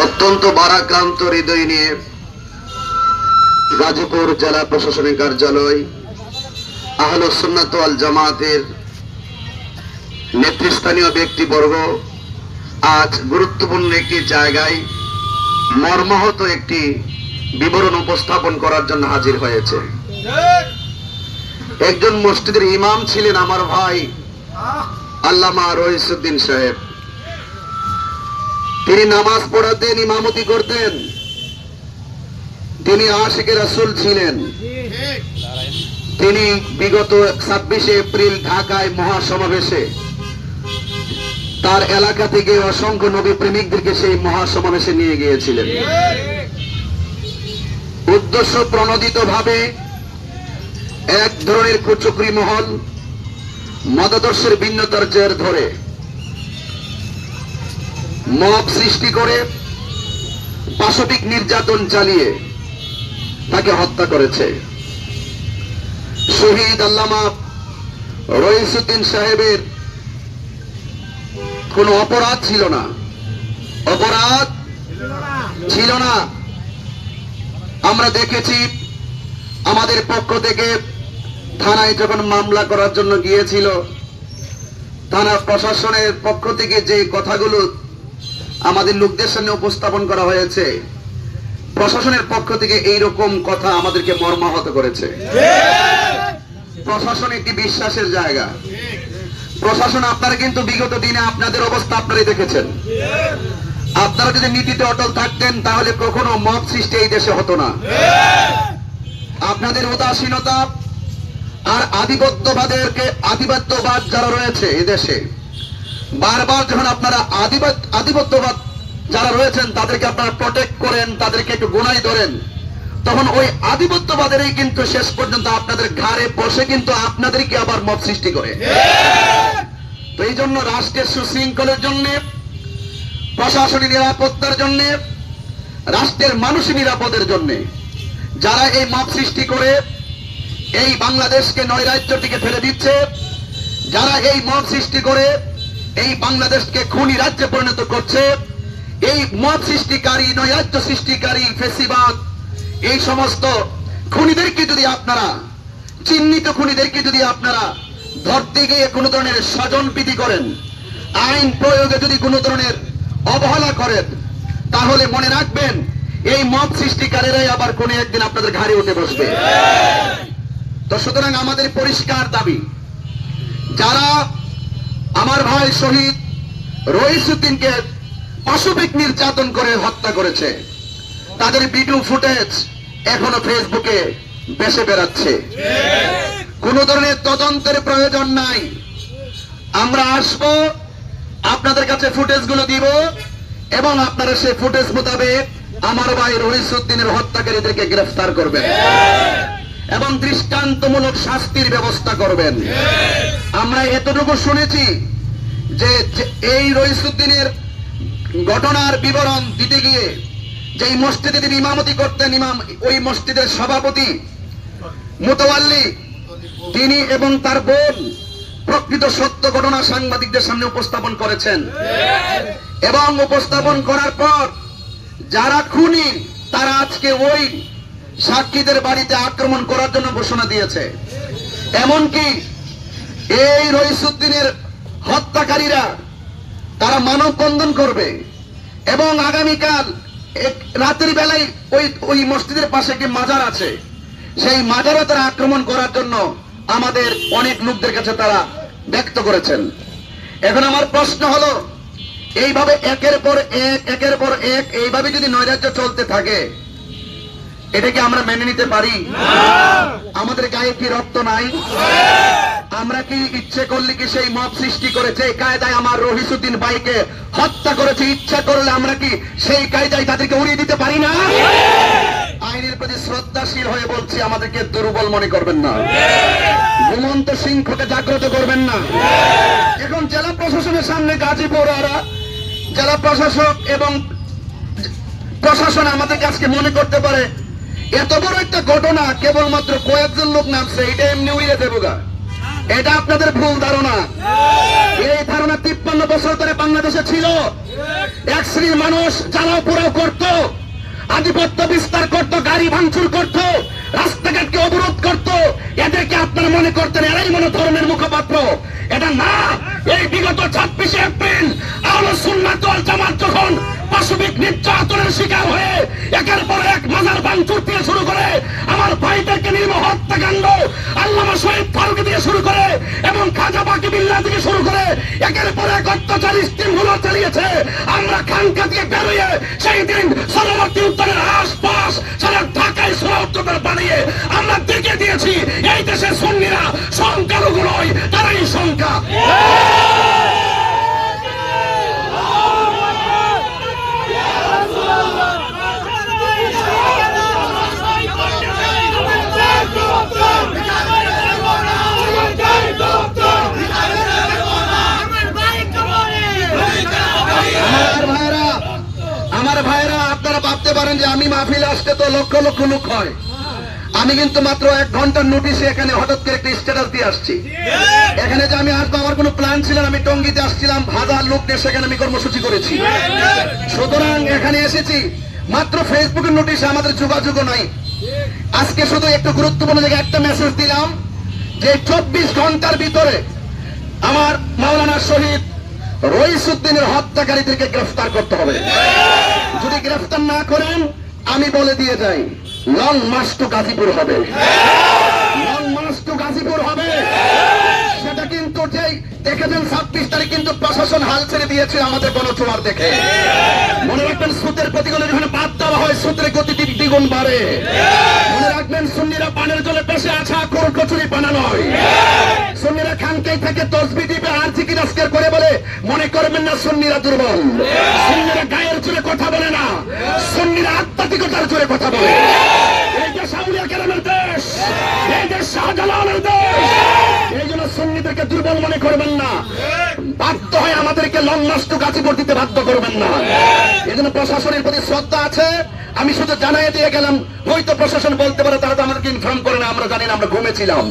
অত্যন্ত বারাক্রান্ত হৃদয় নিয়ে গাজীপুর জেলা প্রশাসনিক কার্যালয় আহল সুন্নাত আল জামাতের নেতৃস্থানীয় ব্যক্তিবর্গ আজ গুরুত্বপূর্ণ একটি জায়গায় মর্মাহত একটি বিবরণ উপস্থাপন করার জন্য হাজির হয়েছে। একজন মসজিদের ইমাম ছিলেন আমার ভাই আল্লামা রহিসুদ্দিন সাহেব। তিনি নামাজ পড়াতেন ইমামতি করতেন। তিনি আশিকের রাসূল ছিলেন। তিনি বিগত ছাব্বিশে এপ্রিল ঢাকায় মহাসমাবেশে। তার এলাকা থেকে অসংখ্য নবী প্রেমিকদেরকে সেই মহাসমাবেশে নিয়ে গিয়েছিলেন। উদ্দেশ্য প্রণোদিত ভাবে এক ধরনের কুচক্রি মহল, মতাদর্শের ভিন্নতার জের ধরে। মব সৃষ্টি করে পাশবিক নির্যাতন চালিয়ে তাকে হত্যা করেছে। শহীদ আল্লামা রইসুদ্দিন সাহেবের কোনো অপরাধ ছিল না। অপরাধ ছিল না। আমরা দেখেছি, আমাদের পক্ষ থেকে থানায় যখন মামলা করার জন্য গিয়েছিল, থানা প্রশাসনের পক্ষ থেকে যে কথাগুলো আমাদের লোকদের সামনে উপস্থাপন করা হয়েছে। প্রশাসনের পক্ষ থেকে এই রকম কথা আমাদেরকে মর্মাহত করেছে। প্রশাসন একটি বিশ্বাসের জায়গা। প্রশাসন আপনারা কিন্তু বিগত দিনে আপনাদের অবস্থা আপনারাই দেখেছেন। আপনারা যদি নীতিতে অটল থাকতেন, তাহলে কখনো মত সৃষ্টি এই দেশে হতো না। আপনাদের উদাসীনতা আর আধিপত্যবাদেরকে আধিপত্যবাদ যারা রয়েছে এদেশে বারবার যখন আপনারা আধিপত্য আধিপত্যবাদ যারা রয়েছেন তাদেরকে আপনারা প্রটেক্ট করেন তাদেরকে একটু গোনাই ধরেন তখন ওই আধিপত্যবাদেরই কিন্তু শেষ পর্যন্ত আপনাদের ঘাড়ে বসে কিন্তু আপনাদেরকে আবার মত সৃষ্টি করে। তো এই জন্য রাষ্ট্রের সুশৃঙ্খলের জন্য প্রশাসনিক নিরাপত্তার জন্য রাষ্ট্রের মানুষ নিরাপদের জন্য যারা এই মত সৃষ্টি করে এই বাংলাদেশকে নৈরাজ্যটিকে ফেলে দিচ্ছে যারা এই মত সৃষ্টি করে এই বাংলাদেশকে খুনি রাজ্যে পরিণত করছে। এই মত সৃষ্টিকারী নৈরাজ্য সৃষ্টিকারী ফেসিবাদ এই সমস্ত খুনিদেরকে যদি আপনারা চিহ্নিত খুনিদেরকে যদি আপনারা ধরতে গিয়ে কোনো ধরনের স্বজন প্রীতি করেন আইন প্রয়োগে যদি কোনো ধরনের অবহেলা করেন তাহলে মনে রাখবেন এই মত সৃষ্টিকারীরাই আবার কোনো একদিন আপনাদের ঘাড়ে উঠে বসবে। তো সুতরাং আমাদের পরিষ্কার দাবি যারা আমার ভাই শহীদ রইসুদ্দিনকে পাশবিক নির্যাতন করে হত্যা করেছে। তাদের ভিডিও ফুটেজ এখনও ফেসবুকে বেসে বেড়াচ্ছে। কোন ধরনের তদন্তের প্রয়োজন নাই। আমরা আসব, আপনাদের কাছে ফুটেজগুলো দিব এবং আপনারা সেই ফুটেজ মোতাবেক আমার ভাই রহিসুদ্দিনের হত্যাকারীদেরকে গ্রেফতার করবেন। এবং দৃষ্টান্তমূলক শাস্তির ব্যবস্থা করবেন। আমরা এতটুকু শুনেছি যে যে এই রইসুদ্দিনের ঘটনার বিবরণ দিতে গিয়ে যেই মসজিদে তিনি ইমামতি করতেন, ইমাম, ওই মসজিদের সভাপতি মুতওয়াল্লি, তিনি এবং তার বোন প্রকৃত সত্য ঘটনা সাংবাদিকদের সামনে উপস্থাপন করেছেন। এবং উপস্থাপন করার পর যারা খুনি, তারা আজকে ওই সাক্ষীদের বাড়িতে আক্রমণ করার জন্য ঘোষণা দিয়েছে। এমনকি এই রইসুদ্দিনের হত্যাকারীরা তারা মানববন্ধন করবে এবং আগামীকাল রাতের বেলায় ওই ওই মসজিদের পাশে একটি মাজার আছে। সেই মাজারও তারা আক্রমণ করার জন্য আমাদের অনেক লোকদের কাছে তারা ব্যক্ত করেছেন। এখন আমার প্রশ্ন হলো, এইভাবে একের পর এক, একের পর এক, এইভাবে যদি নৈরাজ্য চলতে থাকে এটা কি আমরা মেনে নিতে পারি? আমাদের গায়ে কি রক্ত নাই? আমরা কি ইচ্ছে করলে কি সেই মত সৃষ্টি করেছে? কায়দায় আমার রহিসুদ্দিন ভাইকে হত্যা করেছে ইচ্ছা করলে আমরা কি সেই কায়দায় তাদেরকে উড়িয়ে দিতে পারি না? আইনের প্রতি শ্রদ্ধাশীল হয়ে বলছি আমাদেরকে দুর্বল মনে করবেন না। ঘুমন্ত সিংহকে জাগ্রত করবেন না। এখন জেলা প্রশাসনের সামনে গাজীপুর আর জেলা প্রশাসক এবং প্রশাসন আমাদের কাছকে মনে করতে পারে এত বড় একটা ঘটনা কেবলমাত্র কয়েকজন লোক নামছে এটা এমনি উড়িয়ে দেবো গা। এটা আপনাদের ভুল ধারণা। এই ধারণা তিপ্পান্ন বছর ধরে বাংলাদেশে ছিল। এক শ্রেণির মানুষ জ্বালাও পোড়াও করত আধিপত্য বিস্তার করত গাড়ি ভাঙচুর করত রাস্তাঘাটকে অবরোধ করত। এদেরকে আপনারা মনে করতেন এরাই মনে ধর্মের মুখপাত্র। এটা না এই বিগত ছাব্বিশে এপ্রিল আলো সুন্নাত জামাত যখন পাশবিক নির্যাতনের শিকার হয়ে একের পর এক মাজার ভাঙচুর দিয়ে শুরু করে আমার ভাইদেরকে নির্মম হত্যাকাণ্ড, আল্লামা শহীদ ফারুক দিয়ে শুরু করে এবং খাজা বাকি বিল্লা থেকে শুরু করে একের পর এক অত্যাচার স্টিমগুলো চালিয়েছে। আমরা খানকা দিয়ে বেরোয় সেই দিন সরবর্তী উত্তরের আশপাশ সারা ঢাকায় উত্তর বানিয়ে আমরা দেখে দিয়েছি এই দেশের সঙ্গীরা সংখ্যালঘু নয় তারাই সংখ্যা আমার ভাইরা আমার ভাইরা ভাবতে পারেন যে আমি মাহফিলে আসতে তো লক্ষ লক্ষ লোক হয়। আমি কিন্তু মাত্র এক ঘণ্টার নোটিশে এখানে হঠাৎ করে একটা স্ট্যাটাস দিয়ে আসছি। এখানে যে আমি আসব, আমার কোনো প্ল্যান ছিল আমি টঙ্গিতে আসছিলাম হাজার লোক নিয়ে সেখানে আমি কর্মসূচি করেছি। সুতরাং এখানে এসেছি, মাত্র ফেসবুকের নোটিশে আমাদের যোগাযোগ নাই। আজকে শুধু একটু গুরুত্বপূর্ণ জায়গায় একটা মেসেজ দিলাম যে চব্বিশ ঘণ্টার ভিতরে আমার মাওলানা শহীদ রইসুদ্দিনের হত্যাকারীদেরকে গ্রেফতার করতে হবে। গ্রেফতার না করেন, আমি বলে দিয়ে যাই, লং মাস টু গাজীপুর হবে। লং মাস টু গাজীপুর হবে। সেটা কিন্তু যেই দেখেছেন, ছাব্বিশ তারিখ কিন্তু প্রশাসন হাল ছেড়ে দিয়েছে আমাদের গণচোয়ার দেখে। মনে রাখবেন, সুদের প্রতিগুলো যখন বাদ দেওয়া হয়, সুদের গতি দ্বি- দ্বিগুণ বাড়ে। রাখবেন, সুন্নিরা পানের জলে পেশে আছে কোর কচুরি পানা নয় সুন্নিরা খানকাই থেকে তসবি দিবে, আর জিকির আজকের করে বলে, মনে করবেন না সুন্নিরা দুর্বল। সুন্নিরা গায়ের জোরে কথা বলে না, সুন্নিরা আত্মাধিকতার জোরে কথা বলে। এই দেশ আউলিয়া কেরামের দেশ, এই দেশ শাহজালালের দেশ, এই জন্য সুন্নিদেরকে দুর্বল করবেন না। বাধ্য আমাদেরকে লং নষ্ট গাছিপুর দিতে বাধ্য করবেন না। এই জন্য প্রশাসনের প্রতি শ্রদ্ধা আছে। আমি শুধু জানাই দিয়ে গেলাম হয়তো প্রশাসন বলতে পারে, তারা তো আমাদেরকে ইনফর্ম করে না, আমরা জানি না, আমরা ঘুমেছিলাম।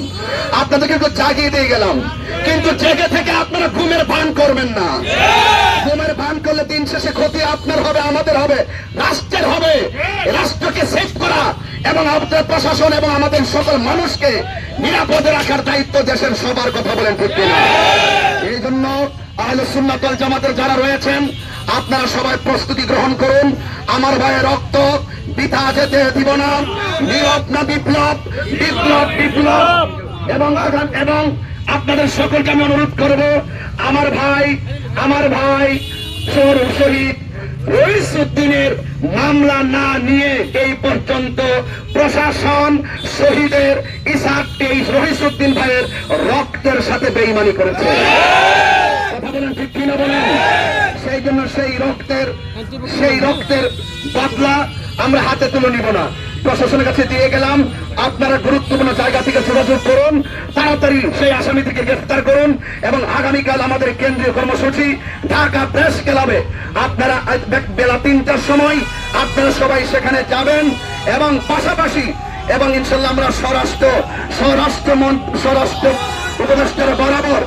আপনাদেরকে একটু জাগিয়ে দিয়ে গেলাম। কিন্তু জেগে থেকে আপনারা ঘুমের ভান করবেন না। ঘুমের ভান করলে দিন শেষে ক্ষতি আপনার হবে, আমাদের হবে, রাষ্ট্রের হবে। রাষ্ট্রকে সেভ করা এবং আমাদের প্রশাসন এবং আমাদের সকল মানুষকে নিরাপদে রাখার দায়িত্ব দেশের সবার কথা বলেন, ঠিক কিনা? এই জন্য আহলে সুন্নাতল জামাতের যারা রয়েছেন, আপনারা সবাই প্রস্তুতি গ্রহণ করুন। আমার ভাইয়ের রক্ত বৃথা যেতে দিব না। নীরব না বিপ্লব বিপ্লব বিপ্লব। এবং এবং আপনাদের সকলকে আমি অনুরোধ করব, আমার ভাই আমার ভাই শহীদ রইসুদ্দিনের মামলা না নিয়ে এই পর্যন্ত প্রশাসন শহীদের ইসাক এই রহিসুদ্দিন ভাইয়ের রক্তের সাথে বেইমানি করেছে। কথা বলেন ঠিক কিনা বলেন? সেই জন্য সেই রক্তের সেই রক্তের বদলা আমরা হাতে তুলে নিব না। প্রশাসনের কাছে দিয়ে গেলাম। আপনারা গুরুত্বপূর্ণ জায়গা থেকে যোগাযোগ করুন। তাড়াতাড়ি সেই আসামি থেকে গ্রেফতার করুন এবং আগামীকাল আমাদের কেন্দ্রীয় কর্মসূচি ঢাকা প্রেস ক্লাবে। আপনারা বেলা তিনটার সময় আপনারা সবাই সেখানে যাবেন এবং পাশাপাশি এবং ইনশাল্লাহ আমরা স্বরাষ্ট্র স্বরাষ্ট্র স্বরাষ্ট্র উপদেষ্টার বরাবর